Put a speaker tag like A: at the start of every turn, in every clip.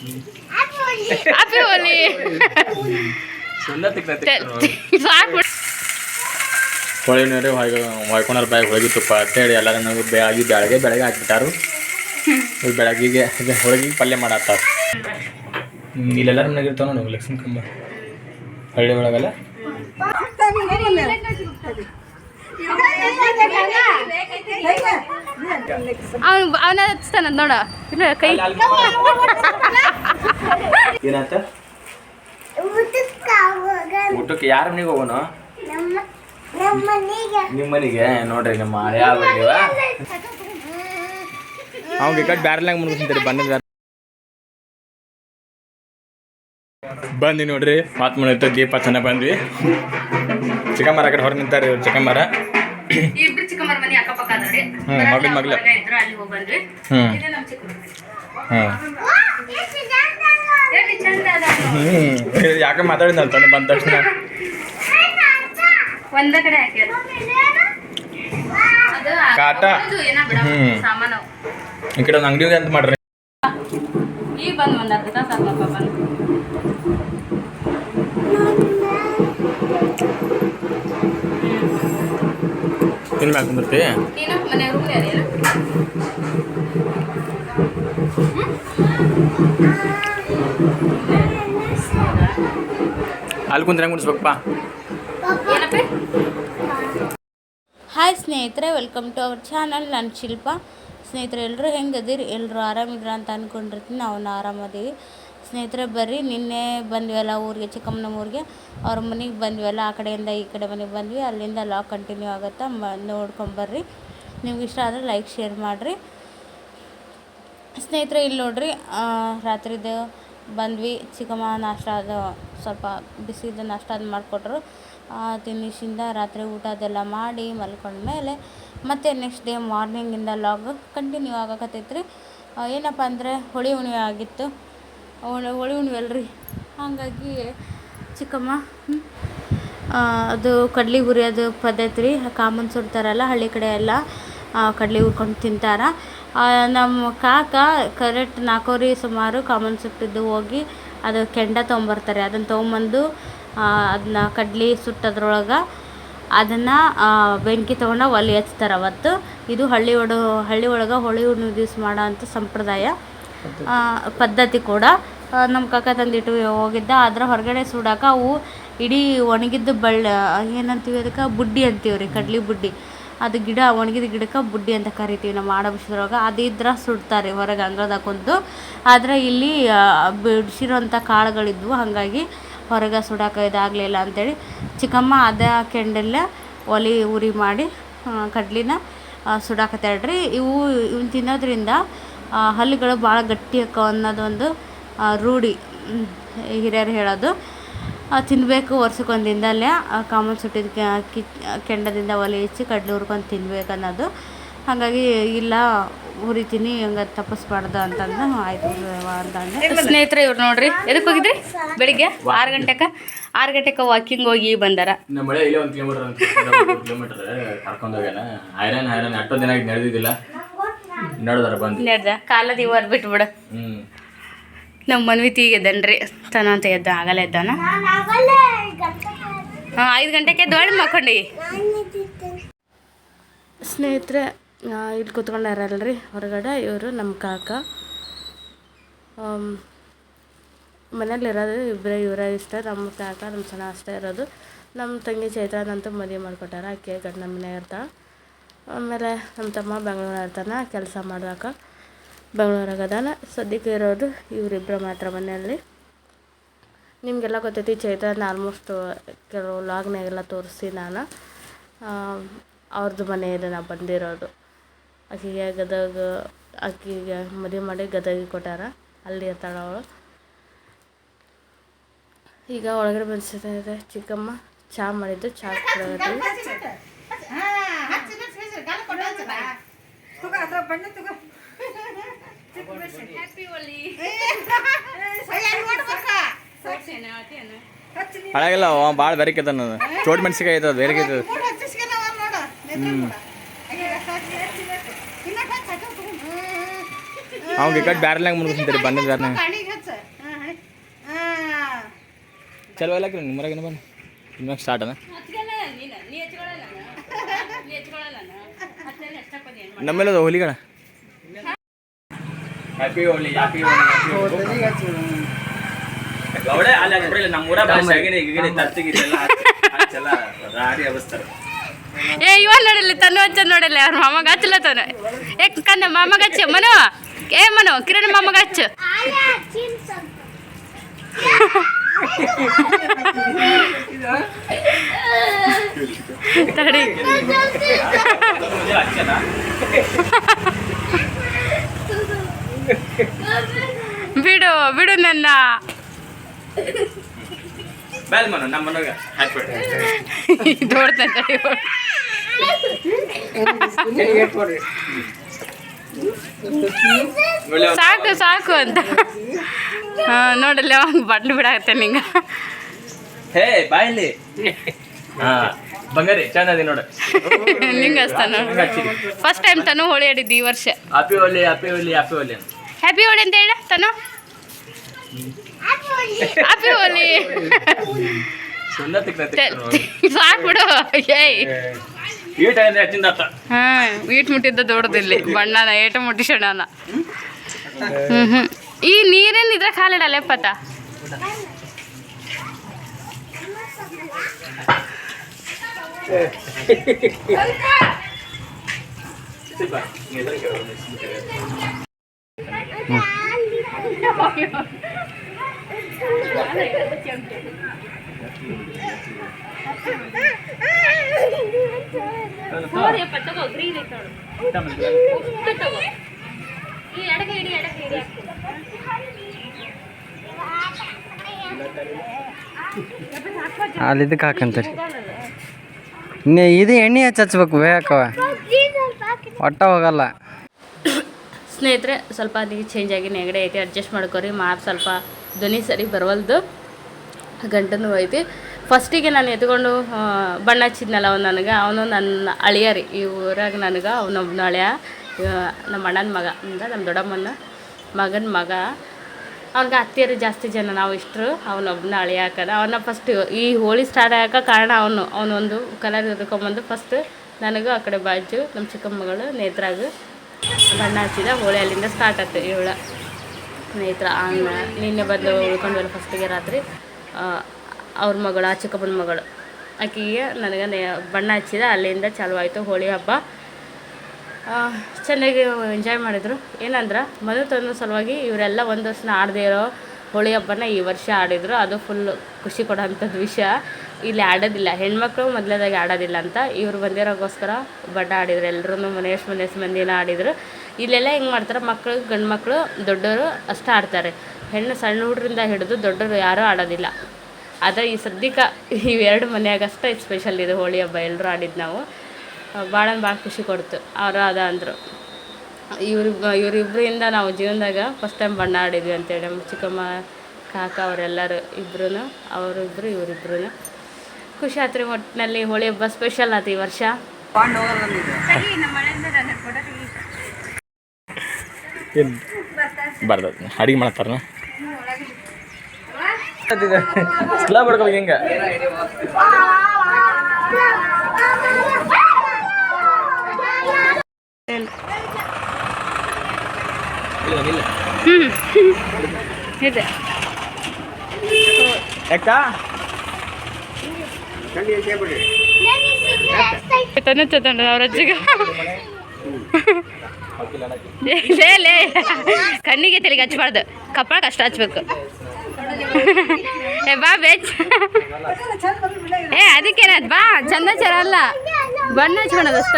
A: Happy ಹೋಲಿ ಸಾಕು
B: ಹೋಳಿ ನೀರು ಹೊಯ್ಗೆ ಹೊಯ್ಕೊಂಡ್ರ ಬಾಯಿ ಹೋಳಿಗೆ ತುಪ್ಪ ಅಂತೇಳಿ ಎಲ್ಲರೂ ನಾವು ಬೆಳಗ್ಗೆ ಬೆಳಗ್ಗೆ ಬೆಳಗ್ಗೆ ಹಾಕ್ಬಿಟ್ಟಾರು ಇವ್ರು ಬೆಳಗ್ಗೆಗೆ ಇದು ಹೋಳಿಗೆ ಪಲ್ಯ ಮಾಡತ್ತಾರ ಇಲ್ಲೆಲ್ಲರೂ ಮನೆಗಿರ್ತಾವ ನೋಡಿ ಲಕ್ಷ್ಮೀ ಕಂಬ ಹಳ್ಳಿ ಒಳಗೆಲ್ಲ
A: ಅವ್ನು ಅವನ ಹಚ್ತಾನ ನೋಡ. ಇಲ್ಲ, ಕೈ
B: ಏನಂತ? ಊಟಕ್ಕೆ ಯಾರ ಮನೆಗೆ ಹೋಗೋಣ? ನಿಮ್ಮ ಮನೆಗೆ ನೋಡ್ರಿ ನಮ್ಮ ಯಾವ ಅವ್ಗೆ ಕಟ್ ಬ್ಯಾರಲ್ನಾಗ ಮುನ್ಕೊಂತೀರಿ ಬಂದ ಬಂದಿ ನೋಡ್ರಿ ಮಾತು ಮಾಡಿತ್ತು ದೀಪ ಚೆನ್ನಾಗಿ ಬಂದ್ವಿ ಚಿಕ್ಕಮ್ಮರ ಆ ಕಡೆ ಹೊರ ನಿಂತಾರೆ ಚಿಕನ್ ಚಿಕ್ಕಮ್ಮರ.
A: ಇಬ್ರು ಚಿಕ್ಕಮ್ಮರ ಮನೆ ಅಕ್ಕಪಕ್ಕ ಅದಾವ್ರಿ
B: ಮಗ್ಳ್ ಮಗ್ಳ.
A: ಇದ್ರು ಅಲ್ಲಿ ಹೋಗಿ ಬಂದ್ವಿ
B: ಹ್ಞೂ
A: ನಮ್ಮ ಚಿಕ್ಕ ಮನೆ.
B: ಯಾಕೆ ಮಾತಾಡಿದ್ನಲ್ಲ ತಂದು ಬಂದ ತಕ್ಷಣ?
A: ಒಂದ ಕಡೆ ಹಾಕ್ಯಾರ
B: ಕಾಟ.
A: ಸಾಮಾನು.
B: ಈ ಕಡೆ ಒಂದು ಅಂಗಡಿ ಅಂತ ಮಾಡ್ರಿ.
A: ಈಗ ಬಂದ್ ಒಂದ್ ಅರ್ಧ ತಾಸು ಬಂದು.
B: ತಿನ್ ಮ್ಯಾಗ ಕುಂದಿರ್ತಿ
A: ನೀನು ಮನೆ ರೂಮ್ ಯಾರೇನು
B: ಅಲ್ಲಿ ಕುಂದ್ರೆ ಹೆಂಗೆ ಕುಡಿಸ್ಬೇಕಪ್ಪ
A: ಏನಪ್ಪ
C: ಹಾಯ್ ಸ್ನೇಹಿತರೆ ವೆಲ್ಕಮ್ ಟು ಅವರ್ ಚಾನಲ್ ನಾನು ಶಿಲ್ಪ ಸ್ನೇಹಿತರೆ ಎಲ್ಲರೂ ಹೆಂಗದಿರಿ ಎಲ್ಲರೂ ಆರಾಮಿದ್ರ ಅಂತ ಅಂದ್ಕೊಂಡಿರ್ತೀನಿ ನಾವು ಆರಾಮದೀವಿ ಸ್ನೇಹಿತರೆ, ಬರ್ರಿ. ನಿನ್ನೆ ಬಂದ್ವಲ್ಲ ಊರಿಗೆ ಚಿಕ್ಕಮ್ಮನ ಊರಿಗೆ ಅವ್ರ ಮನೆಗೆ ಬಂದ್ವಲ್ಲ, ಆ ಕಡೆಯಿಂದ ಈ ಕಡೆ ಮನೆಗೆ ಬಂದ್ವಿ. ಅಲ್ಲಿಂದ ಲಾಗ್ ಕಂಟಿನ್ಯೂ ಆಗುತ್ತಾ, ಮ ನೋಡ್ಕೊಂಬರ್ರಿ ನಿಮ್ಗೆ ಇಷ್ಟ ಆದರೆ ಲೈಕ್, ಶೇರ್ ಮಾಡಿರಿ. ಸ್ನೇಹಿತರೆ ಇಲ್ಲಿ ನೋಡ್ರಿ ರಾತ್ರಿದು ಬಂದ್ವಿ. ಚಿಕ್ಕಮ್ಮ ನಾಷ್ಟ ಅದು ಸ್ವಲ್ಪ ಬಿಸಿದು ನಾಷ್ಟ ಅದು ಮಾಡಿಕೊಟ್ರು. ತಿನ್ನಿಸಿಂದ ರಾತ್ರಿ ಊಟ ಅದೆಲ್ಲ ಮಾಡಿ ಮಲ್ಕೊಂಡ್ಮೇಲೆ ಮತ್ತು ನೆಕ್ಸ್ಟ್ ಡೇ ಮಾರ್ನಿಂಗಿಂದ ಲಾಗ್ ಕಂಟಿನ್ಯೂ ಆಗಕತ್ತೈತ್ರಿ. ಏನಪ್ಪ ಅಂದರೆ, ಹೊಳಿ ಹುಣ್ಣಿಮೆ ಆಗಿತ್ತು. ಹೋಳಿ ಹೋಳಿ ಹುಣ್ಣಿಮೆ ಅಲ್ರಿ. ಹಾಗಾಗಿ ಚಿಕ್ಕಮ್ಮ ಅದು ಕಡ್ಲಿ ಹುರಿಯೋದು ಪದ್ಧತಿ ರೀ ಕಾಮನ್ ಸುಡ್ತಾರಲ್ಲ ಹಳ್ಳಿ ಕಡೆ ಎಲ್ಲ ಕಡ್ಲಿ ಹುರ್ಕೊಂಡು ತಿಂತಾರ. ನಮ್ಮ ಕಾಕ ಕರೆಕ್ಟ್ ನಾಲ್ಕೂವರೆ ಸುಮಾರು ಕಾಮನ್ ಸುಟ್ಟಿದ್ದು ಹೋಗಿ ಅದು ಕೆಂಡ ತೊಗೊಂಬರ್ತಾರೆ. ಅದನ್ನು ತೊಗೊಂಬಂದು ಅದನ್ನ ಕಡ್ಲಿ ಸುಟ್ಟದ್ರೊಳಗೆ ಅದನ್ನು ಬೆಂಕಿ ತೊಗೊಂಡು ಒಲೆ ಹಚ್ತಾರೆ ಅವತ್ತು. ಇದು ಹಳ್ಳಿ ಒಡ, ಹಳ್ಳಿ ಒಳಗೆ ಹೋಳಿ ಹುಣ್ಣಿಮೆ ದಿವ್ಸ ಮಾಡೋ ಅಂಥ ಸಂಪ್ರದಾಯ. ಪದ್ಧತಿ ಕೂಡ. ನಮ್ಮ ಕಾಕ ತಂದಿಟ್ಟು ಹೋಗಿದ್ದ. ಆದ್ರೆ ಹೊರಗಡೆ ಸುಡಾಕ ಅವು ಇಡೀ ಒಣಗಿದ್ದು ಬಳ್ಳ, ಏನಂತೀವಿ ಅದಕ್ಕೆ? ಬುಡ್ಡಿ ಅಂತೀವಿ ರೀ ಕಡ್ಲಿ ಬುಡ್ಡಿ. ಅದು ಗಿಡ, ಒಣಗಿದ ಗಿಡಕ್ಕೆ ಬುಡ್ಡಿ ಅಂತ ಕರಿತೀವಿ ನಮ್ಮ ಮಾಡ್ಬಿಡಿದ್ರೊಳಗೆ ಅದು ಇದ್ರೆ ಸುಡ್ತಾರೆ ಹೊರಗೆ ಅಂಗಳದಾಗ ಕುಂತು. ಆದರೆ ಇಲ್ಲಿ ಬಿಡಿಸಿರೋಂಥ ಕಾಳುಗಳಿದ್ವು. ಹಾಗಾಗಿ ಹೊರಗೆ ಸುಡಾಕ ಇದಾಗಲಿಲ್ಲ ಅಂಥೇಳಿ ಚಿಕ್ಕಮ್ಮ ಅದ ಕೆಂಡಲ್ಲೇ ಒಲಿ ಉರಿ ಮಾಡಿ ಕಡ್ಲಿನ ಸುಡಾಕತ್ತಾಳ್ರಿ ಇವು, ಇವ್ನ ತಿನ್ನೋದ್ರಿಂದ ಹಲ್ಲುಗಳು ಭಾಳ ಗಟ್ಟಿ ಅಕ್ಕವ ಅನ್ನೋದೊಂದು ಆ, ರೂಢಿ ಹಿರಿಯರು ಹೇಳೋದು. ತಿನ್ಬೇಕು ತಿನ್ನಬೇಕು ವರ್ಷಕ್ಕೊಂದು ದಿನದಲ್ಲೇ ಕಾಮನ್ ಸುಟ್ಟಿದ ಕಿ ಕೆಂಡದಿಂದ ಒಲೆ ಹಚ್ಚಿ ಕಡ್ಲೆ ಹುರ್ಕೊಂಡು ತಿನ್ಬೇಕು ಅನ್ನೋದು. ಹಾಗಾಗಿ ಇಲ್ಲ ಹುರಿತೀನಿ ಹಂಗ ತಪ್ಪಿಸ್ಬಾರ್ದು ಅಂತಂದು ಆಯ್ತು ಅಂತಂದು
A: ಸ್ನೇಹಿತರೆ ಇವ್ರು ನೋಡ್ರಿ? ಎದಕ್ಕೆ ಹೋಗಿದ್ರಿ ಬೆಳಿಗ್ಗೆ? ಆರು ಗಂಟೆಕ? ಆರು ಗಂಟೆಗೆ ವಾಕಿಂಗ್ ಹೋಗಿ ಬಂದಾರ.
B: ನಮ್ಮ ಮಳೆ ಇಲ್ಲೇ ಒಂದು ಕಿಲೋಮೀಟರ್ ಅಂತ ಕಿಲೋಮೀಟರ್ ಕರ್ಕೊಂಡು ಹೋಗ್ಯಾನ. ಐರನ್ ಐರನ್ ಅಷ್ಟೊಂದು ದಿನ ನಡೆದಿದ್ದಿಲ್ಲ. ನಡೆದಾರ ಬಂದು.
A: ನಡೆದ. ಕಾಲದ ಇವರ್ ಬಿಟ್ಬಿಡು ನಮ್ಮ ಮನ್ವಿ ಎದ್ದನ್ರಿ. ತನ ಅಂತ ಎದ್ದ ಆಗಲ್ಲ ಎದ್ದಾನ. ಹಾಂ ಐದು ಗಂಟೆಗೆ ದೊಡ್ಡ ಮಕ್ಕೊಂಡಿ.
C: ಸ್ನೇಹಿತರೆ ಇಲ್ಲಿ ಕೂತ್ಕೊಂಡಾರಲ್ರಿ ಹೊರಗಡೆ ಇವರು ನಮ್ಮ ಕಾಕ. ಮನೇಲಿರೋದು ಇಬ್ಬರೇ ಇವರೇ ಇಷ್ಟ. ನಮ್ಮ ಕಾಕ ನಮ್ಮ ಸಣ್ಣ ಅಷ್ಟೇ ಇರೋದು. ನಮ್ಮ ತಂಗಿ ಚೈತ್ರನಂತೂ ಮದುವೆ ಮಾಡಿಕೊಟ್ಟಾರ ಆಕೆ ಗಂಡ ನಮ್ಮ ಮನೆ ಇರ್ತಾಳೆ. ಆಮೇಲೆ ನಮ್ಮ ತಮ್ಮ ಬೆಂಗಳೂರು ಇರ್ತಾನೆ ಕೆಲಸ ಮಾಡಿದಾಗ ಬೆಂಗಳೂರಾಗ ಅದಾನ. ಸದ್ಯಕ್ಕೆ ಇರೋದು ಇವರಿಬ್ಬರು ಮಾತ್ರ ಮನೆಯಲ್ಲಿ. ನಿಮಗೆಲ್ಲ ಗೊತ್ತೈತಿ ಚೈತ್ರನ ಆಲ್ಮೋಸ್ಟ್ ಕೆಲವು ಲಾಗ್ನಾಗೆಲ್ಲ ತೋರಿಸಿ ನಾನು. ಅವ್ರದ್ದು ಮನೆಯಲ್ಲಿ ನಾನು ಬಂದಿರೋದು. ಆಕೆಗೆ ಗದಗ ಆಕೆಗೆ ಮದುವೆ ಮಾಡಿ ಗದಗಿಗೆ ಕೊಟ್ಟಾರ. ಅಲ್ಲಿ ಇರ್ತಾಳೆ ಅವಳು. ಈಗ ಒಳಗಡೆ ಬಂದಿದೆ ಚಿಕ್ಕಮ್ಮ. ಚಹಾ ಮಾಡಿದ್ದು ಚಹಾ ಕುಡಿಯೋದು ತಗೋ
B: ಹಳಗಿಲ್ಲ ಅವ ಭಾಳ ಬೆರಕೈತ ನಾನು ಚೋಟ್ ಮೆಣಸಿಕಾಯಿ ಐತದ ಬೆರಕೈತ ಅವ್ನ ಈ ಕಡೆ ಬ್ಯಾರಲ್ನಾಗ ಮುನ್ಗಿಸ್ತಾರೆ ಬಣ್ಣದ ಬ್ಯಾರಲ್ನಾಗ ಚಲೋ ಇಲ್ಲಕ್ರಿ ನಿಮ್ಮರಾಗೇನು ಬನ್ನಿ. ಇನ್ಮ್ಯಾಗ ಸ್ಟಾರ್ಟ್ ಅದ ನಮ್ಮೆಲ್ಲ ಹೋಲಿಗಳ ಹ್ಯಾಪಿ ಹೋಲಿ ಹ್ಯಾಪಿ ಹೋಲಿ ಅಲ್ಲಿ ಹಚ್ಚಲ್ಲ ರಾಡಿ
A: ಏ ನೋಡಿಲ್ಲ ತನ್ನ ಹಚ್ಚ ನೋಡಿಲ್ಲ ಅವ್ರ ಮಾಮಗ ಹಚ್ಚಲ ತನ. ಏ ಕಂದ ಮಾಮಗ ಹಚ್ಚ ಮನೋ. ಏ ಮನೋ ಕಿರಣ್ ಮಾಮಗ ಹಚ್ಚು ತಡಿ. ಬಿಡು ಬಿಡು ನನ್ನ. ತಡಿ. ಸಾಕು ಸಾಕು ಅಂತ. ಹಾ ನೋಡಲ್ಲ ಅವಾಗ ಬಟ್ಲು ಬಿಡಾಕತ್ತೆ ನಿಂಗೆ.
B: ಹೇ ಬಾಯಲ್ಲಿ ಹಾ ಬಂಗಾರಿ ಚೆನ್ನಾಗಿ ನೋಡು.
A: ನಿಂಗೆ
B: ಹಂಗ್
A: ಫಸ್ಟ್ ಟೈಮ್ ತನು ಹೋಳಿ ಆಡಿದ್ದು ಈ ವರ್ಷ.
B: Happy Holi happy Holi happy Holi
A: happy Holi ಅಂತ ಹೇಳ ತನು? ಹ್ಯಾಪಿ ಹೋಳಿ ಸಾಕು ಬಿಡು. ಏಯ್. ಹಾ ಈಟ್ ಮುಟ್ಟಿದ್ದ ದೊಡ್ಡದಿಲ್ಲಿ ಬಣ್ಣನ ಏಟ ಮುಟ್ಟಿಸೋಣ ಹ್ಮ್ ಹ್ಮ್. ಈ ನೀರೇನು ಇದ್ರೆ ಕಾಲಿಡಲ್ಲ ಪತ.
D: ಅಲ್ಲಿ ಇದಕ್ಕೆ ಹಾಕಂತೀರಿ ನೀ ಇದು ಎಣ್ಣೆ ಹಚ್ಚಬೇಕು ಹಚ್ಬೇಕು ಬೇಕವ ಒಟ್ಟ ಹೋಗಲ್ಲ.
A: ಸ್ನೇಹಿತರೆ ಸ್ವಲ್ಪ ಅದಕ್ಕೆ ಚೇಂಜ್ ಆಗಿ ನೆಗಡಿ ಐತಿ ಅಡ್ಜಸ್ಟ್ ಮಾಡ್ಕೊರಿ ಮಾತು ಸ್ವಲ್ಪ ಧ್ವನಿ ಸರಿ ಬರವಲ್ದು. ಗಂಟನೂ ಐತಿ. ಫಸ್ಟಿಗೆ ನಾನು ಎತ್ಕೊಂಡು ಬಣ್ಣ ಹಚ್ಚಿದ್ನಲ್ಲ ಅವ್ನು ನನಗೆ ಅವನು ನನ್ನ ಅಳಿಯ ರೀ. ಈ ಊರಾಗ ನನಗೆ ಅವನೊಬ್ಬನ ಅಳಿಯ. ನಮ್ಮ ಅಣ್ಣನ ಮಗ ಅಂದ ನಮ್ಮ ದೊಡ್ಡಮ್ಮನ ಮಗನ ಮಗ. ಅವ್ನಿಗೆ ಅತ್ತಿಯರು ಜಾಸ್ತಿ ಜನ, ನಾವು ಇಷ್ಟರು. ಅವನೊಬ್ಬನ ಅಳಿಯಾಕದ. ಅವನ ಫಸ್ಟ್ ಈ ಹೋಳಿ ಸ್ಟಾರ್ಟ್ ಆಗಕ್ಕೆ ಕಾರಣ ಅವನು. ಅವನೊಂದು ಕಲರ್ ಹಿಡ್ಕೊಂಬಂದು ಫಸ್ಟ್ ನನಗೂ ಆ ಕಡೆ ಬಾಜು ನಮ್ಮ ಚಿಕ್ಕಮ್ಮಗಳು, ನೇತ್ರಾಗ ಬಣ್ಣ ಹಚ್ಚಿದ. ಹೋಳಿ ಅಲ್ಲಿಂದ ಸ್ಟಾರ್ಟ್ ಆಯ್ತು ಇವಳ ನೇತ್ರ, ಅನ್ನ, ನಿನ್ನೆ ಬಂದು ಉಳ್ಕೊಂಡ್ವಲ್ಲ ಫಸ್ಟಿಗೆ ರಾತ್ರಿ ಅವ್ರ ಮಗಳು, ಆ ಚಿಕ್ಕಮ್ಮನ ಮಗಳು. ಆಕೆಗೆ ನನಗೆ ಬಣ್ಣ ಹಚ್ಚಿದ. ಅಲ್ಲಿಂದ ಚಾಲು ಆಯಿತು ಹೋಳಿ ಹಬ್ಬ. ಚೆನ್ನಾಗಿ ಎಂಜಾಯ್ ಮಾಡಿದರು. ಏನಂದ್ರೆ ಮದುವೆ ತಂದ ಸಲುವಾಗಿ ಇವರೆಲ್ಲ ಒಂದು ವರ್ಷನ ಆಡದೇ ಇರೋ ಹೋಳಿ ಹಬ್ಬನ ಈ ವರ್ಷ ಆಡಿದರು. ಅದು ಫುಲ್ ಖುಷಿ ಕೊಡೋಂಥದ್ದು ವಿಷಯ. ಇಲ್ಲಿ ಆಡೋದಿಲ್ಲ. ಹೆಣ್ಮಕ್ಳು ಮೊದಲೇದಾಗಿ ಆಡೋದಿಲ್ಲ ಅಂತ ಇವ್ರು ಬಂದಿರೋಕ್ಕೋಸ್ಕರ ಬಡ್ಡ ಆಡಿದ್ರು. ಎಲ್ಲರೂ ಮನೆ ಎಷ್ಟು ಮಂದಿನ ಆಡಿದರು. ಇಲ್ಲೆಲ್ಲ ಹೆಂಗೆ ಮಾಡ್ತಾರೆ ಮಕ್ಕಳು ಗಂಡು ಮಕ್ಕಳು ದೊಡ್ಡವರು ಅಷ್ಟೇ ಆಡ್ತಾರೆ. ಹೆಣ್ಣು ಸಣ್ಣ ಹುಡ್ರಿಂದ ಹಿಡಿದು ದೊಡ್ಡವರು ಯಾರೂ ಆಡೋದಿಲ್ಲ. ಆದರೆ ಈ ಸದ್ಯಕ್ಕೆ ಇವೆರಡು ಮನೆಯಾಗಷ್ಟೇ ಸ್ಪೆಷಲ್ ಇದು ಹೋಳಿ ಹಬ್ಬ ಎಲ್ಲರೂ ಆಡಿದ್ದು ನಾವು. ಭಾಳ ಭಾಳ ಖುಷಿ ಕೊಡ್ತು. ಅವರು ಅದ ಅಂದರು. ಇವ್ರು ಇವರಿಬ್ಬರಿಂದ ನಾವು ಜೀವನದಾಗ ಫಸ್ಟ್ ಟೈಮ್ ಬಣ್ಣ ಆಡಿದ್ವಿ ಅಂತೇಳಿ. ನಮ್ಮ ಚಿಕ್ಕಮ್ಮ ಕಾಕ ಅವರೆಲ್ಲರೂ ಇಬ್ಬರೂ ಅವರಿಬ್ಬರು ಇವರಿಬ್ಬರು ಖುಷಿ ಆತ್ರಿ ಒಟ್ಟಿನಲ್ಲಿ ಹೋಳಿ ಹಬ್ಬ ಸ್ಪೆಷಲ್ ಆತು ಈ ವರ್ಷ.
B: ಬರ್ದ ಅಡಿಗೆ ಮಾಡ್ತಾರ ಸ್ಲಾ ಬಡ್ಕೋಬೇಕು ಹಿಂಗೆ ಇಲ್ಲ ಇಲ್ಲ
A: ಇದೆ. ಚಂದ ಅವ್ರ ಅಜ್ಜಿಗೆ. ಲೇ ಲೇ. ಕಣ್ಣಿಗೆ ತಲೆಗೆ ಹಚ್ಬಾರ್ದು. ಕಪ್ಪಳಕ್ಕೆ ಕಷ್ಟ ಹಚ್ಬೇಕು. ಏ ಬಾ ಬೇಚ್ ಏ ಅದಕ್ಕೇನದ್ ಬಾ ಚಂದ ಚರ ಅಲ್ಲ. ಬಣ್ಣ ಹಚ್ಕೊಳೋದು ಅಷ್ಟ.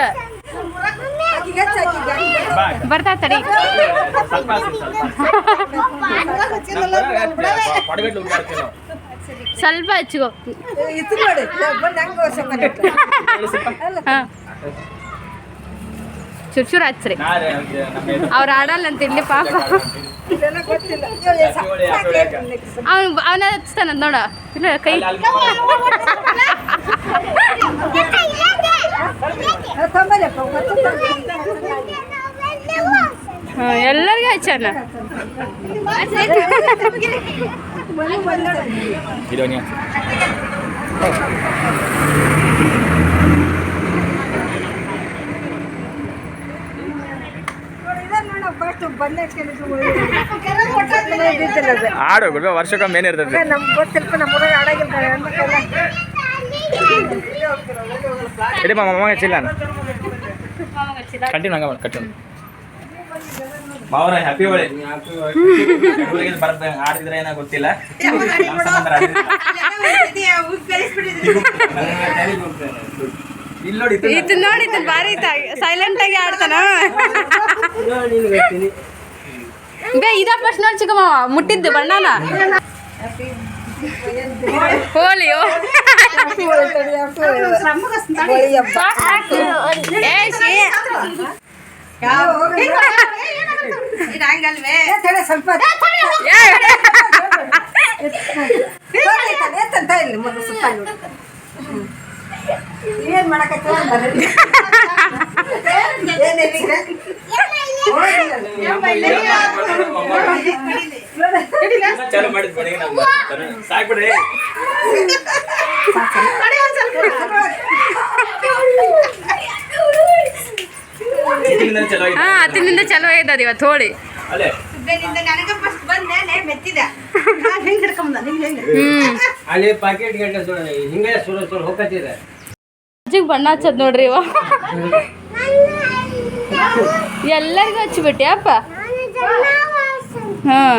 A: ಬರ್ತಾ ತಡಿ
B: ಸ್ವಲ್ಪ
A: ಹಚ್ಚ್ರಿ ಹಚ್ಕೋ ಚೂರು ಚೂರು
B: ನಾಳೆ
A: ಅವ್ರು ಆಡಲ್ಲ ಅಂತ ಇಲ್ಲಿ ಪಾಪ? ಅವ್ನು ಅವನ ಹಚ್ತಾನ ನೋಡ. ಕೈ ಎಲ್ಲರಿಗೂ ಹಚ್ಚಾನ
B: ಇದು ನೀ ಆಡು ಗುಡ್ಬೆ ವರ್ಷಕ್ಕೊಮ್ಮೆ ಏನಿರ್ತದೆ
E: ನಮ್ಗೆ ಸ್ವಲ್ಪ ನಮ್ಮ ಊರಾಗ ಆಡಾಗಿಲ್ಲ ಹೆಣ್ಮಕ್ಳೆಲ್ಲ
B: ಇಡಿ ಮಾಮ ಹಚ್ಚಿಲ್ಲ ಚಿಲ್ಲ ಕಂಟಿನ್ಯೂ ಹಂಗ ಮಾಡಿ ಕಂಟಿನ್ಯೂ ಮಾವನ ಹ್ಯಾಪಿ ಹೋಳಿ ಹುಡುಗಿನ ಬರ್ತ ಆಡಿದ್ರೆ ಏನೋ ಗೊತ್ತಿಲ್ಲ. ಇಲ್ಲಿ ನೋಡಿ ಇದು
A: ನೋಡಿ ಇದು ಭಾರಿ ಸೈಲೆಂಟ್ ಆಗಿ ಆಡ್ತಾನ ಬೇ ಇದ ಫಸ್ಟ್ ನೋಡಿ ಚಿಕ್ಕಮ್ಮ ಮುಟ್ಟಿದ್ದು ಬಣ್ಣನ. ಹೋಲಿಯೋ ಏ ಶೀ.
E: ಸ್ವಲ್ಪ
A: ಏ.
E: ಎತ್ತಂತ ಇಲ್ಲಿ ಮೊದಲು ಸುತ್ತ ನೋಡಿ ಏನ್
B: ಚಾಲು ಮಾಡಿದ್ ಬಡಿ ಸಾಕ್ಬಿಡ್ರಿ ಇದರಿಂದ ಚಲೋ
A: ಹಾ ಅತ್ತಿನಿಂದ ಚಲೋ ಆಯ್ತದ ಇವತ್ತು ಹೋಳಿ.
B: ಅಲ್ಲೇ
A: ಹ್ಮ್.
D: ಅಲ್ಲಿ ಪಾಕೆಟ್ ಗಂಟೆ ಹಿಂಗೆ ಸುರ ಸುರ ಹೋಗತ್ತಿದೆ
A: ಅಜ್ಜಿಗೆ ಬಣ್ಣ ಹಚ್ಚದ್ ನೋಡ್ರಿ ಇವ. ಎಲ್ಲರಿಗೂ ಹಚ್ಚಿಬಿಟ್ಟಿ ಅಪ್ಪ? ಹಾಂ.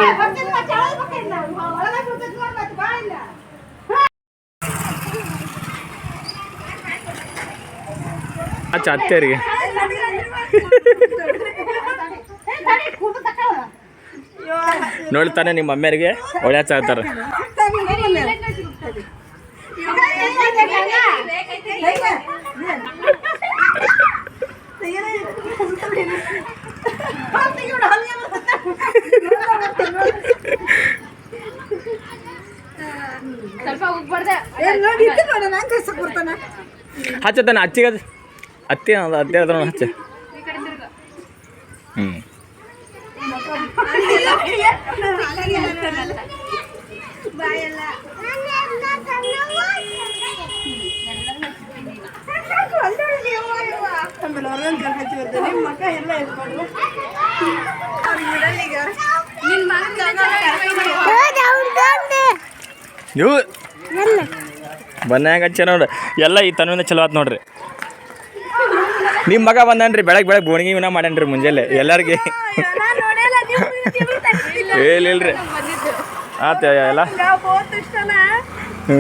B: ಹಚ್ಚ ಅತ್ತೇರಿಗೆ. ನೋಡ್ತಾನೆ ನಿಮ್ಮ ಮಮ್ಮಿಯರಿಗೆ ಒಳ್ಳೆ ಹಚ್ಚ ಹಚ್ಚತಾನೆ ಅಚ್ಚಿಗೆ ಅದು ಅತ್ತಿ ಅತ್ತಿ ಹಚ್ಚ. ನೀವು ಬನ್ನ ಹೆಂಗೆ. ಹಚ್ಚ ನೋಡ್ರಿ ಎಲ್ಲ ಈ ತನವಿಂದ ಚಲೋ ಆತ್ ನೋಡ್ರಿ. ನಿಮ್ಮ ಮಗ ಬಂದನ್ರಿ ಬೆಳಗ್ಗೆ ಬೆಳಗ್ಗೆ ಬೋಣಿಗೆ ವಿನ ಮಾಡ್ಯಾನ್ರಿ ಮುಂಜಾನೆ ಎಲ್ಲರಿಗೆ. ಹೇಳಿಲ್ರಿ ಆತ ಎಲ್ಲ. ಹ್ಞೂ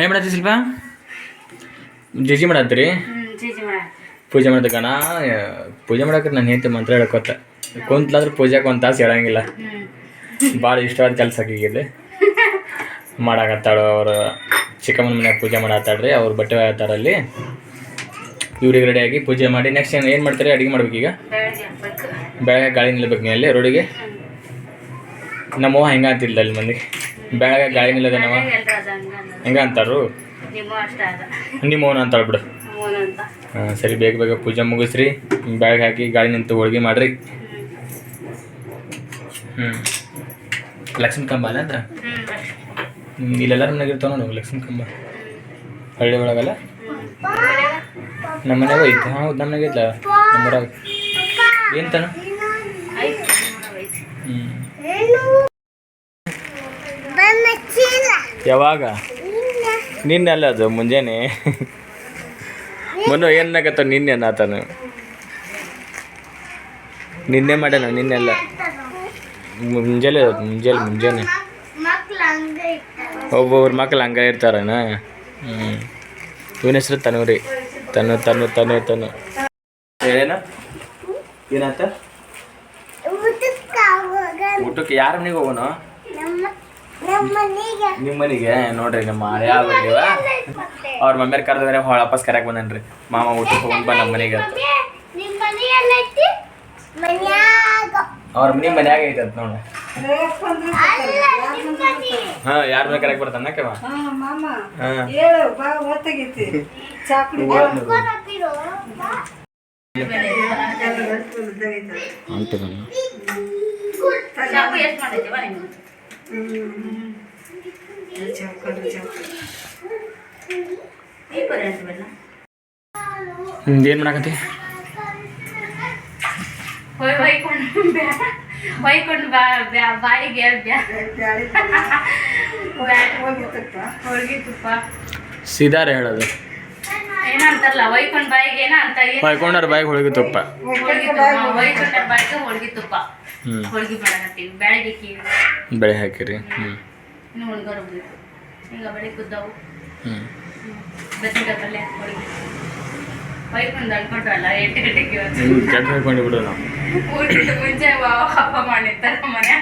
B: ಏನು ಮಾಡತ್ತಿ ಶಿಲ್ಪ? ಜೀಜಿ ಮಾಡತ್ತೀರಿ? ಪೂಜೆ ಮಾಡೋದಕ್ಕ ನಾ ಪೂಜೆ ಮಾಡಕ್ಕೆ ನಾನು ಹೆಂಡತಿ ಮಂತ್ರ ಹೇಳಕೋತ ಕುಂತ್ಲಾದ್ರೆ ಪೂಜೆಗೆ ಒಂದು ತಾಸು ಹೇಳಂಗಿಲ್ಲ. ಭಾಳ ಇಷ್ಟವಾದ ಕೆಲಸ ಆಗಿದೆ ಮಾಡಾಕತ್ತಾಳು ಅವರು. ಚಿಕ್ಕಮ್ಮನ ಮನ್ಯಾಗ ಪೂಜೆ ಮಾಡತ್ತಾಳ್ರಿ ಅವ್ರು ಬಟ್ಟೆ ಹೇಳ್ತಾರಲ್ಲಿ ಅಲ್ಲಿ ಇವ್ರಿಗೆ ರೆಡಿಯಾಗಿ ಪೂಜೆ ಮಾಡಿ ನೆಕ್ಸ್ಟ್ ಏನು ಏನು ಮಾಡ್ತಾರೆ? ಅಡುಗೆ ಮಾಡ್ಬೇಕೀಗ? ಬೆಳಗ್ಗೆ ಗಾಳಿ ನಿಲ್ಬೇಕು ನೀ ಅಲ್ಲಿ ರೋಡಿಗೆ? ನಮ್ಮವ್ವ ಹೆಂಗ ಅಂತಿಲ್ಲ ಅಲ್ಲಿ ಮಂದಿಗೆ ಬೆಳಗ್ಗೆ ಗಾಳಿ ನಿಲ್ಲದ ನಮ್ಮ ಹೆಂಗ ಅಂತಾರು? ನಿಮ್ಮ ಅಂತ ಅಂತಾಳು ಬಿಡು. ಹಾಂ ಸರಿ ಬೇಗ ಬೇಗ ಪೂಜೆ ಮುಗಿಸ್ರಿ. ಬೆಳಗ್ಗೆ ಹಾಕಿ ಗಾಳಿ ನಿಂತು ಹೋಳ್ಗೆ ಮಾಡ್ರಿ. ಹ್ಞೂ ಲಕ್ಷ್ಮೀ ಕಂಬ ಅಲ್ಲ ಅಂತ ಇಲ್ಲೆಲ್ಲರ ಮನೆಗೆ ಇರ್ತಾವ ನೋಡು ಲಕ್ಷ್ಮೀ ಕಂಬ. ಹಳ್ಳಿ ಒಳಗಲ್ಲ? ನಮ್ಮ ಮನೆಯಾಗ ಐತೆ ಹಾಂ ನಮ್ಮ ಮನೆಗೆ ಐತಲ್ಲ ನಮ್ಮೂರಾಗ. ಏನು ತಾನ? ಯಾವಾಗ? ನಿನ್ನೆಲ್ಲ ಅದು ಮುಂಜಾನೆ. ಮೊನ್ನೆ ಏನಾಗತ್ತ ನಿನ್ನೆ ನಾತನು ನಿನ್ನೆ ಮಾಡ್ಯಾನ ನಿನ್ನೆಲ್ಲ ಮುಂಜಾನೆ ಮುಂಜಾನೆ ಮುಂಜಾನೆ. ಒಬ್ಬೊಬ್ರು ಮಕ್ಳು ಹಂಗೆ ಇರ್ತಾರನ? ಹ್ಞೂ ಇವನ ಹೆಸರು ತನು ರೀ ತನು ತನು ತನು ತನು. ಏನ ಏನಾತ ಊಟಕ್ಕೆ ಯಾರ ಮನೆಗೆ ಹೋಗೋಣ ನಿಮ್ಮ ಮನೆಗೆ. ನೋಡ್ರಿ ನಮ್ಮ ಹಳೆಯ ಬಂದಿವ? ಅವ್ರ ಮಮ್ಮಿಯರ್ ಕರೆದ್ರೆ ವಾಪಸ್ ಕರೆಯಕ್ ಬಂದನ್ರಿ. ಮಾಮ ಊಟಕ್ಕೆ ಹೋಗಿ ಬಾ ನಮ್ಮ ಮನೆಗೆ ಅವ್ರ ಮನೆ ಮನ್ಯಾಗ ಐತೆ ಅಂತ ನೋಡ ಹಾ ಯಾರ ಮನೆ ಕರೆಯಕ್ ಬರ್ತಾನ ಕೇವ
E: ಹಾ ಮಾಮ
B: ಹಾ
E: ಹೇಳು ಬಾ ಹೊತ್ತಾಗೈತಿ ಚಾ ಕುಡಿ
B: ಏನ್ ಮಾಡಾಕತ್ತಿ?
A: ಹೊಯ್ ಹೊಯ್ಕೊಂಡು ಬ್ಯಾ ಹೊಯ್ಕೊಂಡು ಬಾ ಬ್ಯಾ ಬಾಯಿಗೆ ಬ್ಯಾ. ಹೋಳ್ಗೆ ತುಪ್ಪ
B: ಸೀದಾ ರೀ ಹೇಳೋದು
A: ಏನಂತಾರಲ್ಲ ಹೊಯ್ಕೊಂಡು ಬಾಯಿಗೆ ಏನ ಅಂತ
B: ಹೊಯ್ಕೊಂಡಾರ ಬಾಯಿಗೆ ಹೋಳಿಗೆ ತುಪ್ಪ
A: ಹೋಳಿಗೆ ತುಪ್ಪ ಹೊಯ್ಕೊಂಡರ ಬಾಯಿಗೆ ಹೋಳ್ಗೆ ತುಪ್ಪ
B: ಹ್ಮ್
A: ಹೋಳ್ಗೆ ಮಾಡಕತ್ತೀವಿ ಬ್ಯಾಳಿಗೆ ಕೇಳಿ.
B: ಬೆಳೆ ಹಾಕಿರಿ. ಹ್ಞೂ
A: ಇನ್ನು ಹುಣ್ಗಾರ ಬೇಕು ಈಗ ಬೆಳಿಗ್ಗೆ ಕುದ್ದವು
B: ಹ್ಞೂ
A: ಬದ್ನಿಕಾಯಿ ಪಲ್ಯ ಹೋಳಿಗೆ. ಎಂಟು ಗಂಟೆಗೆ ಇವತ್ತು.
B: ಕೆಟ್ಟ
A: ಊಟದ ಮುಂಚೆ ವ- ಹಬ್ಬ ಮಾಡಿರ್ತಾರ ಮನೆ.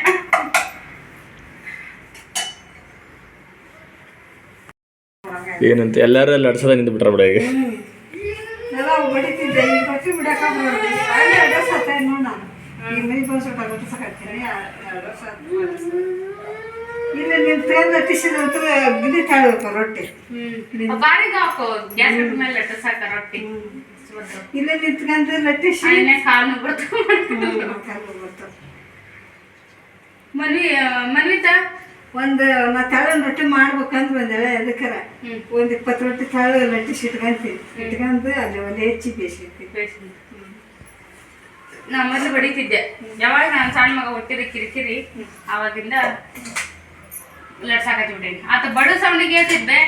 B: ಏನಂತ? ಎಲ್ಲಾರು ಲಡ್ಸದ ನಿಂತು ಬಿಟ್ರ ಬಿಡ ಈಗ.
E: ನಂತರ ಎರಡು ವರ್ಷ ನೋಡ್ ನಾನು. ಇಲ್ಲಿ ನಿಂತ್ಕೊಂಡು ಟಿಸಿದಂತೂ ಬಿಡಿ ತಾಳ್ಬೇಕು ರೊಟ್ಟಿ.
A: ಬಾರಿಗೆ ಹಾಕೋ ಗ್ಯಾಸ್ ಮೇಲೆ ರೊಟ್ಟಿ.
E: ಇಲ್ಲಿ ನಿಂತ್ಕೊಂಡು ಲಟ್ಟಿಸಿ
A: ಕಾಲು ಬರ್ತಾವ ಮನ್ವಿ ಮನ್ವಿತ
E: ಒಂದು ನಾ ತಳನ್ ರೊಟ್ಟಿ ಮಾಡ್ಬೇಕಂದ್ರೆ ಬಂದೇಳೆ ಅದಕ್ಕರ ಒಂದು ಇಪ್ಪತ್ತು ರೊಟ್ಟಿ ತಳ ಲಟ್ಟಿಸಿ ಇಟ್ಕೊಂತೀವಿ ಇಟ್ಕೊಂಡು ಅಲ್ಲಿ ಒಂದು ಹೆಚ್ಚಿ ಬೇಯಿಸಿರ್ತೀನಿ
A: ನಾ ಮೊದಲು ಬಡಿತಿದ್ದೆ ಯಾವಾಗ ನಾನು ಸಣ್ಣ ಮಗ ಹುಟ್ಟಿದ ಕಿರಿಕಿರಿ ಆವಾಗಿಂದ ಲಟ್ಸಾಕತ್ಬಿಟ್ಟೇನಿ ಆತ ಬಡ ಸೌಂಡಿಗೆ ಹೇಳ್ತಿದ್ದೆ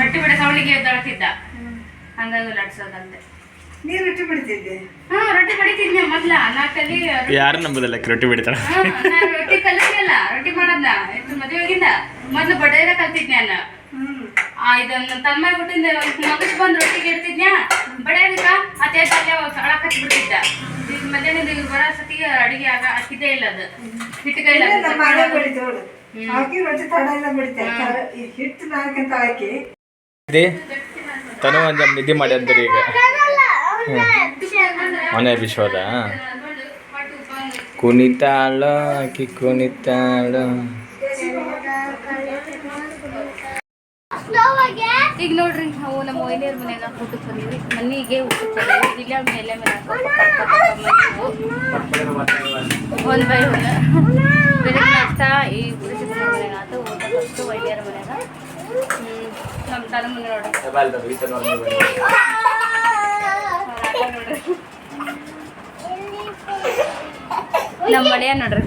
A: ರೊಟ್ಟಿ ಬಡ ಸೌಂಡಿಗೆ ಎದ್ದಾಳ್ತಿದ್ದ ಹಂಗಾಗಿ ಲಡ್ಸೋದಂತೆ
E: ನೀರು ರೊಟ್ಟಿ ಬಿಡ್ತಿದ್ದೆ
A: ಹಾ ರೊಟ್ಟಿ ಬಡಿತಿದ್ನೆ ಮೊದ್ಲ. ನಾಲ್ಕಲ್ಲಿ
B: ಯಾರು ನಂಬುದಲ್ಲ ರೊಟ್ಟಿ
A: ಬಿಡ್ತಾಳ ರೊಟ್ಟಿ ಕಲಿಸಿಲ್ಲ ರೊಟ್ಟಿ ಮಾಡದ್ನ ಮದುವೆಗಿಂದ ಮೊದ್ಲು ಬಡೇದ ಕಲ್ತಿದ್ನೆ ನಾನು ಆ ಇದನ್ನ ತನ್ನ ಬಿಟ್ಟಿಂದ ಮಗಸ್ ಬಂದು ರೊಟ್ಟಿಗೆ ಇಡ್ತಿದ್ನ್ಯಾ ಬಡ ಅತ್ತೆ ಅಲ್ಲೇ ಅಳಕತ್ತಿ ಬಿಡ್ತಿದ್ದ. ಈಗ ಮಧ್ಯಾಹ್ನದ ಇವ್ರು ಬರೋ ಸತಿಗೆ ಅಡಿಗೆ ಆಗ ಹಾಕಿದ್ದೇ ಇಲ್ಲ ಅದು.
E: ನಮ್ಮ ಮನೆ ಹಾಕಿ ರೊಟ್ಟಿ ತಡ ಎಲ್ಲ ಹಿಟ್ಟು ನಾಲ್ಕಂತ ಹಾಕಿ.
B: ತನು ಒಂದ್ ನಿದ್ದೆ ಮಾಡಿ ಅಂದ್ರಿ ಈಗ. ಮನೆ ವಿಶ್ವದ. ಕುಣಿತಾಳ ಆಕಿ ಕುಣಿತಾಳ.
A: ಈಗ ನೋಡ್ರಿ ನಾವು ನಮ್ಮ ಒಯ್ನಿಯರ್ ಮನೆಯಾಗ ಊಟಕ್ಕೆ ಬಂದಿವಿ. ಮನೆಗೆ ಊಟಕ್ಕೆ ಬಂದಿವಿ. ಇಲ್ಲ ಮೇಲೆ ಮೇಲೆ ಒಂದು ಬೈ ಒಂದು ಬೆಳಿಗ್ಗೆ ನಾಷ್ಟ ಈ ಪುರುಷರ ಮನೆಯಾಗ ಆತು. ಊಟ ಫಸ್ಟು ಹ್ಮ್, ನಮ್ಮ ತಲೆ ಮುಂದೆ ನೋಡ್ರಿ. ನಮ್ಮ ಮನೆಯ ನೋಡ್ರಿ.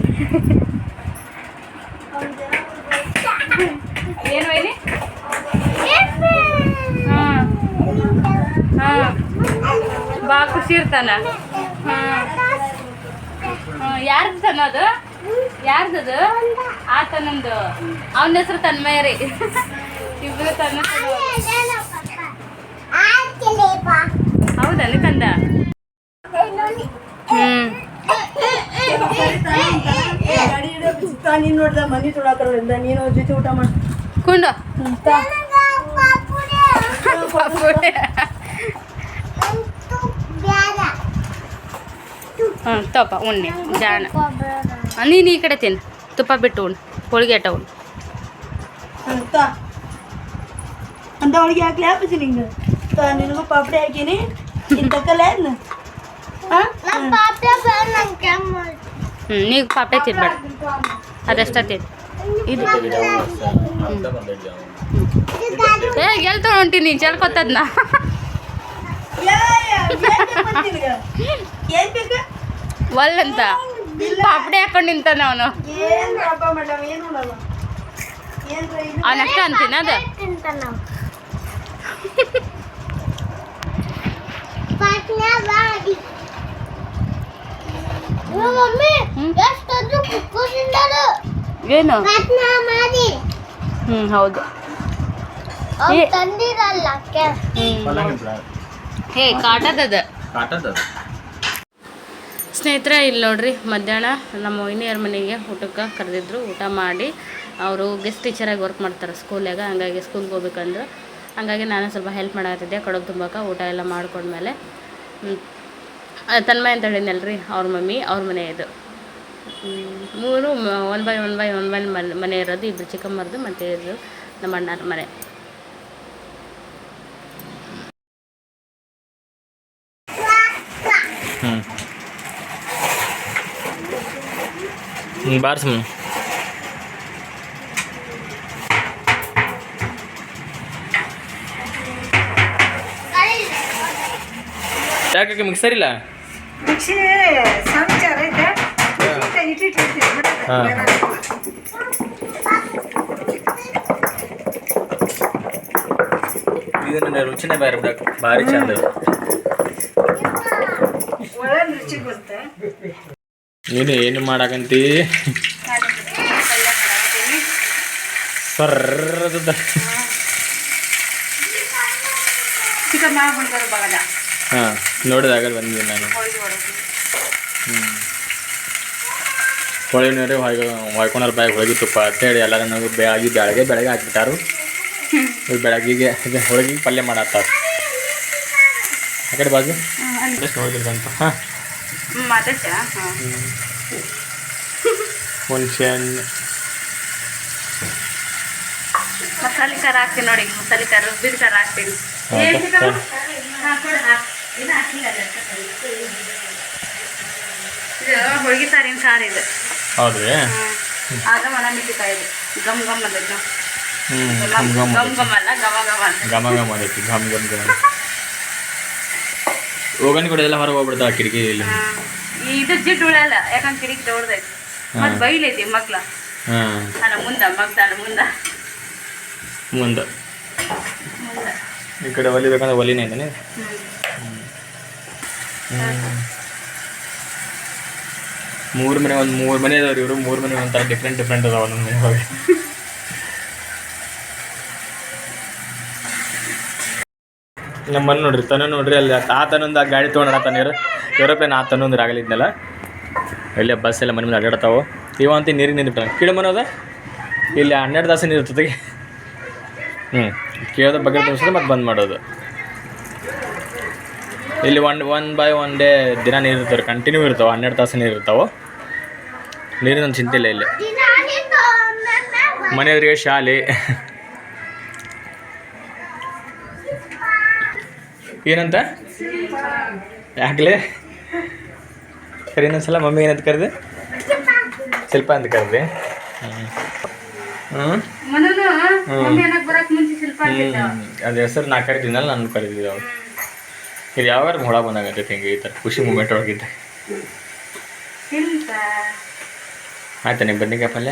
A: ಏನು ವೈನಿ? ಬಾ ಖುಷಿ ಇರ್ತಾನ ಹಾಂ ಯಾರ್ದು ತನ ಅದು ಯಾರ್ದದು ಆತನಂದು ಅವನ ಹೆಸರು ತನ್ಮಯ ರೀ ಇಬ್ರು ತನ್ನ ಹೌದಾ ಕಂದ ಹ್ಮ್
E: ನೀನು ನೋಡ್ದ ಮನೆ ತೊಳಕರಿಂದ ನೀನು ಜೊತೆ ಊಟ ಮಾಡಿ
A: ಕುಂಡು ಹ್ಞೂ ತಪ್ಪ ಉಣ್ಣೆ ಜಾಣ. ನೀನು ಈ ಕಡೆ ತಿನ್ನು ತುಪ್ಪ ಬಿಟ್ಟು ಉಣ್ಣು ಹೋಳಿಗೆ ಆಟ ಉಣ್ಣು
E: ಅಂತ ಅವಳಿಗೆ ಹಾಕ್ಲಿ ಹಾಕಿಸಿ ನಿಂಗೆ. ನಿನಗೂ ಪಾಪಡಿ ಹಾಕಿನಿ. ಇಂತಕ್ಕಲ್ಲ
A: ಹ್ಞೂ ನೀವು ಪಾಪೆ ತಿನ್ಬೇಡ. ಅದಷ್ಟೇ ತಿನ್ನು ಇದು ಏ ಎಲ್ಲಿ ತೊಗೊಂಟೀನಿ ಚಲ್ಕೊತದ್ನ
E: ಏನ್ ಬೇಕ
A: ಒಲ್ಲಂತ ಪಾಪಡೆ ಹಾಕೊಂಡು ನಿಂತಾನ ಅವನು
E: ಏನ್ ಹಬ್ಬ ಮಾಡಲ್ಲ ಏನು.
A: ಹ್ಞೂ ಹೌದು. ಹೇ ಕಾಟದದ.
B: ಕಾಟದ
A: ಸ್ನೇಹಿತರೆ ಇಲ್ಲಿ ನೋಡ್ರಿ ಮಧ್ಯಾಹ್ನ ನಮ್ಮ ಇನ್ನಿಯರ್ ಮನೆಗೆ ಊಟಕ್ಕೆ ಕರೆದಿದ್ರು. ಊಟ ಮಾಡಿ ಅವರು ಗೆಸ್ಟ್ ಟೀಚರಾಗಿ ವರ್ಕ್ ಮಾಡ್ತಾರೆ ಸ್ಕೂಲಾಗ ಹಂಗಾಗಿ ಸ್ಕೂಲ್ಗೆ ಹೋಗ್ಬೇಕಂದ್ರೆ. ಹಂಗಾಗಿ ನಾನು ಸ್ವಲ್ಪ ಹೆಲ್ಪ್ ಮಾಡತ್ತಿದ್ದೆ ಕಡಬು ತುಂಬಕ್ಕೆ ಊಟ ಎಲ್ಲ ಮಾಡ್ಕೊಂಡ್ಮೇಲೆ. ತನ್ಮಯ ಅಂತ ಹೇಳಿದ್ನಲ್ರಿ ಅವ್ರ ಮಮ್ಮಿ ಅವ್ರ ಮನೆ ಇದು. ಹ್ಮ್, ಮೂರು one by one by one by ಮನೆ ಮನೆ ಇರೋದು ಇಬ್ಬರು ಚಿಕ್ಕಮ್ಮರದು ಮತ್ತು ಇದು ನಮ್ಮ ಅಣ್ಣನ ಮನೆ.
B: ಹ್ಞೂ ಹ್ಞೂ ಬಾರ್ಸ್ ಸುಮ್ಮನೆ ಯಾಕೆ ಮಿಕ್ಸರ್ ಇಲ್ಲ
E: ಮಿಕ್ಸಿ ಸಣ್ಣ ಚಾರ್ ಐತೆ ಇಟ್ಟಿಟ್ಟಿರ್ತೀನಿ
B: ಹಾ. ಇದನ್ನ ರುಚಿನೇ ಬೇರೆ ಬಿಡಕ್ಕೆ ಭಾರಿ ಚಂದ ನೀನು ಏನು ಮಾಡಕಂತಿ? ಸರ್ರದ ಹಾಂ ನೋಡಿದಾಗ ಬಂದಿದ್ದೀನಿ ನಾನು. ಹ್ಞೂ ಹೊಳೆ ನೀರು ಹೊಯ್ಕೊ ಹೊಯ್ಕೊಂಡ್ರ ಬಾಯಿಗೆ ಹೋಗಿ ತುಪ್ಪ ಅಂತೇಳಿ ಎಲ್ಲರೂ ಬೆಳಗ್ಗೆ ಬೆಳಗ್ಗೆ ಬೆಳಗ್ಗೆ ಹಾಕ್ಬಿಟ್ಟಾರು. ಬೆಳಗ್ಗೆಗೆ ಹೋಳಿಗೆ ಪಲ್ಯ ಮಾಡತ್ತಾರ. ಆ ಕಡೆ ಬಾಜು. ಅಂತ. ಹಾಂ. ಹುಣ್ಸೆ ಹಣ್ಣು
A: ಮಸಾಲೆ ಖಾರ ಹಾಕ್ತೀನಿ ನೋಡಿ ಮಸಾಲೆ ಖಾರ ರುಬ್ಬಿದ ಖಾರ ಹಾಕ್ತೀನಿ. ಹೋಳಿಗೆ ಸಾರಿನ ಸಾರು ಇದು.
B: ಹೌದ್ರಿ?
A: ಆಗ ಒಣ ಗಮ್ ಗಮ್
B: ಹ್ಞೂ
A: ಅಲ್ಲ
B: ಕೂಡ ಎಲ್ಲ ಹೊರಗೆ ಹೋಗ್ಬಿಡ್ತಾವ ಕಿಟಕಿ ಇಲ್ಲಿ.
A: ಇದು ಉಳಲ್ಲ ಯಾಕಂದ್ರೆ ಕಿಟಕಿ ದೊಡ್ಡದೈತಿ ಮತ್ತೆ ಬೈಲೈತಿ ಮಕ್ಳ ಅಲ್ಲ ಮುಂದ ಮಗ್ದಾನ ಮುಂದ.
B: ಮುಂದೆ.
A: ಮುಂದ.
B: ಈ ಕಡೆ ಒಲಿಬೇಕಂದ್ರೆ ಒಲಿನೇ ಇದ್ದಾನೆ ಮೂರು ಮನೆ ಒಂದು ಮೂರು ಮನೆ ಅದಾವ್ರಿ ಇವರು, ಮೂರು ಮನೆ ಒಂಥರ ಡಿಫ್ರೆಂಟ್ ಡಿಫ್ರೆಂಟ್ ಅದಾವ ಹೋಗಿ ನಮ್ಮ ಮನೆ ನೋಡ್ರಿ ತನ ನೋಡ್ರಿ, ಅಲ್ಲಿ ಆ ತನೊಂದು ಆ ಗಾಡಿ ಯುರೋಪಿಯನ್ ಆ ತನೊಂದು ಆಗಲಿದ್ನಲ್ಲ ಇಲ್ಲೇ ಬಸ್ ಎಲ್ಲ ಮನೆ ಮೇಲೆ ಅಡ್ಡಾಡ್ತಾವೆ ಇವ ಅಂತ ನೀರಿಗೆ ನಿಂತಿರ್ತಾನೆ ಕಿಡ ಮನೋದ ಇಲ್ಲಿ ಹನ್ನೆರಡು ತಾಸು ನೀರು ಇರ್ತದೆ ಹ್ಞೂ ಕೇಳೋದ ಬಗ್ಗೆ ತೋರಿಸಿದ್ರೆ ಮತ್ತೆ ಬಂದ್ ಮಾಡೋದು. ಇಲ್ಲಿ one one by one day ದಿನ ನೀರು ಇರ್ತವೆ ಕಂಟಿನ್ಯೂ ಇರ್ತಾವೆ ಹನ್ನೆರಡು ತಾಸು ನೀರು ಇರ್ತಾವೆ? ನೀರಿನ ಚಿಂತೆ ಇಲ್ಲ ಇಲ್ಲಿ. ಮನೆಯವರಿಗೆ ಶಾಲೆ. ಏನಂತ? ಯಾಕಲೇ? ಸರಿ ಇನ್ನೊಂದ್ಸಲ ಮಮ್ಮಿ ಏನಂತ ಕರೆದೆ? ಶಿಲ್ಪ ಅಂತ ಕರೆದೆ. ಹ್ಞೂ ಹ್ಞೂ
A: ಮನೂನು ಮಮ್ಮಿ ಅನ್ನಕ್ ಬರಕ್ ಮುಂಚೆ ಶಿಲ್ಪ ಅಂತಿದ್ದ
B: ಹ್ಮ್. ಅದ ಹೆಸರು ನಾ ಕರಿತೀನಲ್ಲ ನಾನು ಕರಿತಿದ್ದೆ ಅವ್ರು ಇದು ಯಾವ ಮೊಳ ಬಂದಾಗತ್ತೈತೆ ಹಿಂಗೆ ಈ ಥರ ಖುಷಿ ಮೂಮೆಂಟ್ ಒಳಗಿದ್ದೆ. ಆಯ್ತ ನೀವು ಬನ್ನಿಕಾಯಿ ಪಲ್ಯ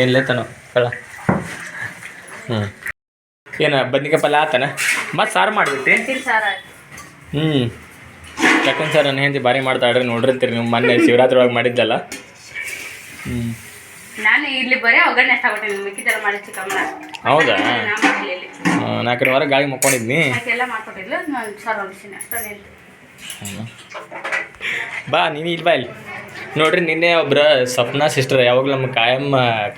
B: ಏನಿಲ್ಲ ತನೋ ಕಳ್ಳ ಹ್ಞೂ ಏನು ಬದ್ನಿಕಾಯಿ ಪಲ್ಯ ಆತನ? ಮತ್ತೆ ಸಾರು ಮಾಡಿಬಿಟ್ಟು? ಹ್ಞೂ ಯಾಕಂದ್ರೆ ಸರ್ ನನ್ನ ಹೆಂಡತಿ ಭಾರಿ ಮಾಡ್ತಾಳ್ರಿ ನೋಡಿರ್ತೀರಿ ನೀವು ಮೊನ್ನೆ ಶಿವರಾತ್ರಿ ಒಳಗೆ ಮಾಡಿದ್ದಲ್ಲ. ಹ್ಞೂ
A: ನಾನು ಇಲ್ಲಿ ಬರೀ ಒಗ್ಗರಣೆ ಮಿಕ್ಕಿದೆಲ್ಲ ಮಾಡಿ
B: ಹೌದಾ?
A: ನಾ
B: ವಾರ ಗಾಳಿ ಮಕ್ಕೊಂಡಿದ್ನಿ.
A: ಎಲ್ಲ ಮಾಡ್ಕೊಟ್ಟಿದ್ಲು ನಾನು ಸರ್ ಅಷ್ಟೊಂದು
B: ಬಾ ನೀನು ಇಲ್ಲಿ ಬಾ ಇಲ್ಲಿ. ನೋಡ್ರಿ ನಿನ್ನೆ ಒಬ್ರ ಸಪ್ನ ಸಿಸ್ಟರ್ ಯಾವಾಗಲೂ ನಮ್ಮ ಕಾಯಂ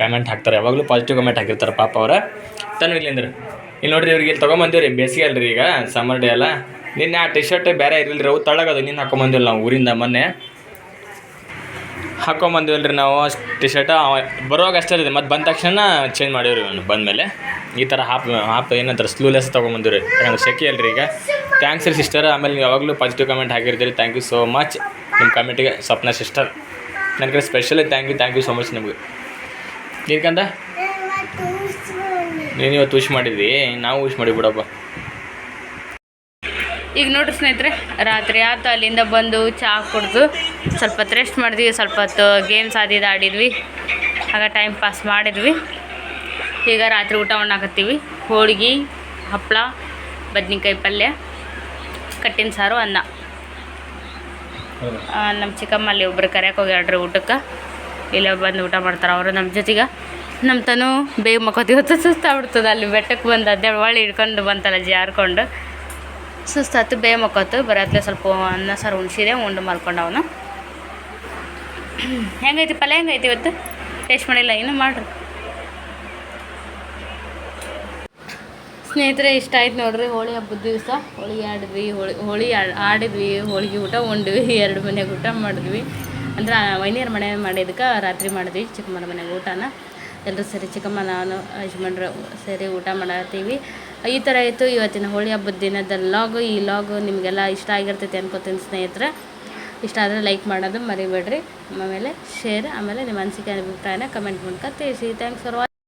B: ಕಾಮೆಂಟ್ ಹಾಕ್ತಾರೆ. ಯಾವಾಗಲೂ ಪಾಸಿಟಿವ್ ಕಮೆಂಟ್ ಹಾಕಿರ್ತಾರೆ ಪಾಪ ಅವ್ರ. ತನು ಇಲ್ಲಿ ಅಂದ್ರೆ. ಇಲ್ಲಿ ನೋಡ್ರಿ ಇವ್ರಿಗೆ ಇಲ್ಲಿ ತೊಗೊಂಬಂದಿವ್ರಿ ಬೇಸಿಗೆ ಅಲ್ರಿ ಈಗ ಸಮ್ಮರ್ ಡೇ ಅಲ್ಲ. ನಿನ್ನೆ ಆ ಟಿ ಶರ್ಟ್ ಬೇರೆ ಇರಲಿಲ್ಲ ಅವು ತಳಗದು ನಿನ್ನ ಹಾಕೊಂಬಂದಿಲ್ಲ ನಾವು ಊರಿಂದ ಮೊನ್ನೆ. ಹಾಕೊಂಬಂದಿವಲ್ರಿ ನಾವು. ಟಿ ಶರ್ಟ್ ಬರೋವಾಗ ಅಷ್ಟೇ ಇದೆ ಮತ್ತು ಬಂದ ತಕ್ಷಣ ಚೇಂಜ್ ಮಾಡಿವ್ರಿ ಇವನು ಬಂದಮೇಲೆ. ಈ ಥರ ಹಾಪ್ ಹಾಪ್ ಏನಂತಾರೆ ಸ್ಲೂಲೆಸ್ ತೊಗೊಂಬಂದಿವ್ರಿ. ಯಾಕಂದ್ರೆ ಸೆಕೆ ಅಲ್ರಿ ಈಗ. ಥ್ಯಾಂಕ್ಸ್ ರೀ ಸಿಸ್ಟರ್ ಆಮೇಲೆ ನೀವು ಯಾವಾಗಲೂ ಪಾಸಿಟಿವ್ ಕಮೆಂಟ್ ಹಾಕಿರ್ತೀರಿ. ಥ್ಯಾಂಕ್ ಯು ಸೋ ಮಚ್ ನಿಮ್ಮ ಕಮೆಂಟಿಗೆ ಸ್ವಪ್ನ ಸಿಸ್ಟರ್ ನನ್ನ ಕಡೆ specially thank you thank you so much ನಿಮಗೆ. ಏನಕ್ಕಂದ ನೀನು ಇವತ್ತು ವಿಶ್ ಮಾಡಿದ್ವಿ ನಾವು ವಿಶ್ ಮಾಡಿ ಬಿಡಪ್ಪ.
A: ಈಗ ನೋಡ್ರಿ ಸ್ನೇಹಿತರೆ ರಾತ್ರಿ ಆತು ಅಲ್ಲಿಂದ ಬಂದು ಚಹಾ ಕುಡಿದು ಸ್ವಲ್ಪ ಹೊತ್ತು ರೆಸ್ಟ್ ಮಾಡಿದ್ವಿ ಸ್ವಲ್ಪ ಹೊತ್ತು ಗೇಮ್ಸ್ ಆದಿದ್ದು ಆಡಿದ್ವಿ. ಆಗ ಟೈಮ್ ಪಾಸ್ ಮಾಡಿದ್ವಿ. ಈಗ ರಾತ್ರಿ ಊಟ ಉಣ್ಣಾಕತ್ತೀವಿ. ಹೋಳಿಗೆ ಹಪ್ಪಳ ಬದ್ನಿಕಾಯಿ ಪಲ್ಯ ಕಟ್ಟಿನ ಸಾರು ಅನ್ನ. ನಮ್ಮ ಚಿಕ್ಕಮ್ಮ ಅಲ್ಲಿ ಒಬ್ರು ಕರೆಯಕ್ಕೆ ಹೋಗ್ಯಾಡ್ರಿ ಊಟಕ್ಕೆ. ಇಲ್ಲೇ ಬಂದು ಊಟ ಮಾಡ್ತಾರೆ ಅವರು ನಮ್ಮ ಜೊತೆಗೆ.
C: ನಮ್ಮ ತನು ಬೇಗ ಮಕ್ಕೋತೀವತ್ತು ಸುಸ್ತಾಗ್ಬಿಡ್ತದೆ ಅಲ್ಲಿ ಬೆಟ್ಟಕ್ಕೆ ಬಂದು ಅದೇ ಒಳ್ಳೆ ಹಿಡ್ಕೊಂಡು ಬಂತಲ್ಲ ಜಾರ್ಕೊಂಡು ಸುಸ್ತಾತು ಬೇಗ ಮಕ್ಕತ್ತು ಬರತ್ಲೆ ಸ್ವಲ್ಪ ಅನ್ನ, ಸಾರು ಉಣ್ಸಿದೆ ಉಂಡು ಮಲ್ಕೊಂಡು ಅವನು. ಹೆಂಗೈತಿ ಪಲ್ಯ? ಹೆಂಗೈತಿ ಇವತ್ತು? ಟೇಸ್ಟ್ ಮಾಡಿಲ್ಲ, ಇನ್ನು ಮಾಡ್ರಿ. ಸ್ನೇಹಿತರೆ, ಇಷ್ಟ ಆಯ್ತು ನೋಡ್ರಿ. ಹೋಳಿ ಹಬ್ಬದ ದಿವಸ ಹೋಳಿಗೆ ಆಡಿದ್ವಿ. ಹೋಳಿ ಹೋಳಿ ಆಡಿದ್ವಿ. ಹೋಳಿಗೆ ಊಟ, ಉಂಡ್ವಿ. ಎರಡು ಮನೆಗೆ ಊಟ ಮಾಡಿದ್ವಿ. ಅಂದ್ರೆ ವೈನಿಯರ್ ಮನೆ ಮಾಡಿದಕ್ಕೆ ರಾತ್ರಿ ಮಾಡಿದ್ವಿ, ಚಿಕ್ಕಮ್ಮನ ಮನೆಗೆ ಊಟನ. ಎಲ್ಲರೂ ಸೇರಿ ಚಿಕ್ಕಮ್ಮ, ನಾನು, ಯಜಮಾನ್ರು ಸೇರಿ ಊಟ ಮಾಡತ್ತೀವಿ. ಈ ಥರ ಇತ್ತು. ಇವತ್ತಿನ ಹೋಳಿ ಹಬ್ಬದ ದಿನದ ಲಾಗು ಈ ಲಾಗು ನಿಮಗೆಲ್ಲ ಇಷ್ಟ ಆಗಿರ್ತೈತೆ ಅನ್ಕೋತೀನಿ ಸ್ನೇಹಿತರೆ. ಇಷ್ಟ ಆದರೆ ಲೈಕ್ ಮಾಡೋದು ಮರಿಬೇಡ್ರಿ. ಆಮೇಲೆ ಶೇರ್ ಆಮೇಲೆ ನಿಮ್ಮ ಅನಿಸಿಕೆ, ಅಭಿಪ್ರಾಯನ ಕಮೆಂಟ್ ಮೂಲಕ ತಿಳಿಸಿ. Thanks for watching